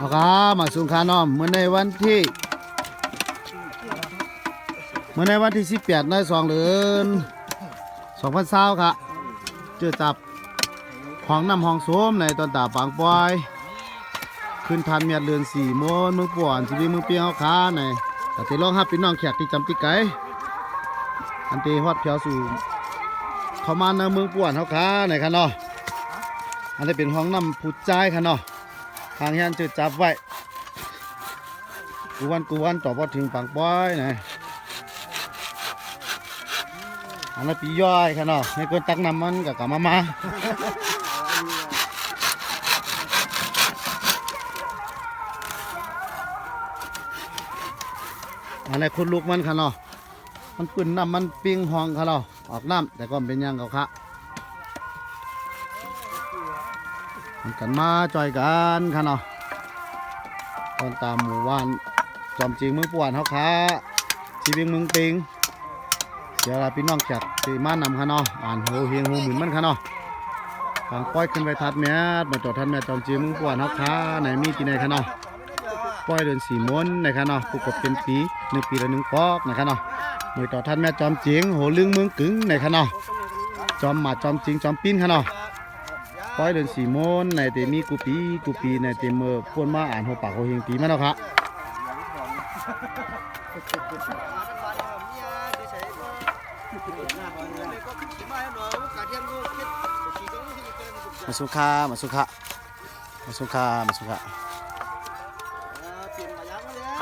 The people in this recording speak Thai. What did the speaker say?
เอาครับมาสุงคานอมเมื่อในวันที่เมื่อในวันที่18ในสองเดือน2020ครับเจอจับของน้ำห้องโสมในตอนตาปางปอยขึ้นทันเมียดเดือนสี่โมนมึงป่วนชีวิตมึงเปียงเขาค้าในแต่ที่ร้องฮับพี่น้องแขกที่จำปีไก่อันตีฮอดเพียวสู่เขามาในเมืองป่วนเขาค้าในคันเนาะอันนี้เป็นห้องน้ำผุดใจคันเนาะ ทางยันจะจับไว้กูวันกูวันต่อพอถึงปังป้อยนะอันนั้นปีย่อยคันเนาะให้คนตักน้ำมันกับกับมามาอันนี้คุณลูกมันค่ะเนาะมันปืนน้ำมันปิ้งหองค่ะเนาะออกน้ำแต่ก็เป็นยังเขาค่ะ มันกันมาจอยกันค่ะเนาะตอนตามหมู่บ้านจอมจริงเมืองป่วนเขาค่ะชีวิตเมืองปิงเดี๋ยวเราพี่น้องจากสีมานำค่ะเนาะอ่านโหเฮียงโหหมุนมันค่ะเนาะทางป้อยขึ้นไปทัดแมสมาจอดทัดแมสจอมจริงเมืองป่วนเขาค่ะไหนมีกี่ไหนค่ะเนาะปล่อยเดือนสี่ม้วนนครับเนาะผู้กบเป็นปีหนึ่งปีละหนึ่งปอกในครับเนาะหน่วยต่อท่านแม่จอมจียงโหลึงเมืองกึ๋งในครับเนาะจอมหมาจอมจริงจอมปิ้นครับเนาะ ป้อยเดือนสี่ม้วนในเตมีกูปีกูปีในเตเมื่อพวนมาอ่านหัวปากหัวเฮงตีมาแล้วครับมาสุขามาสุขามาสุขามาสุขา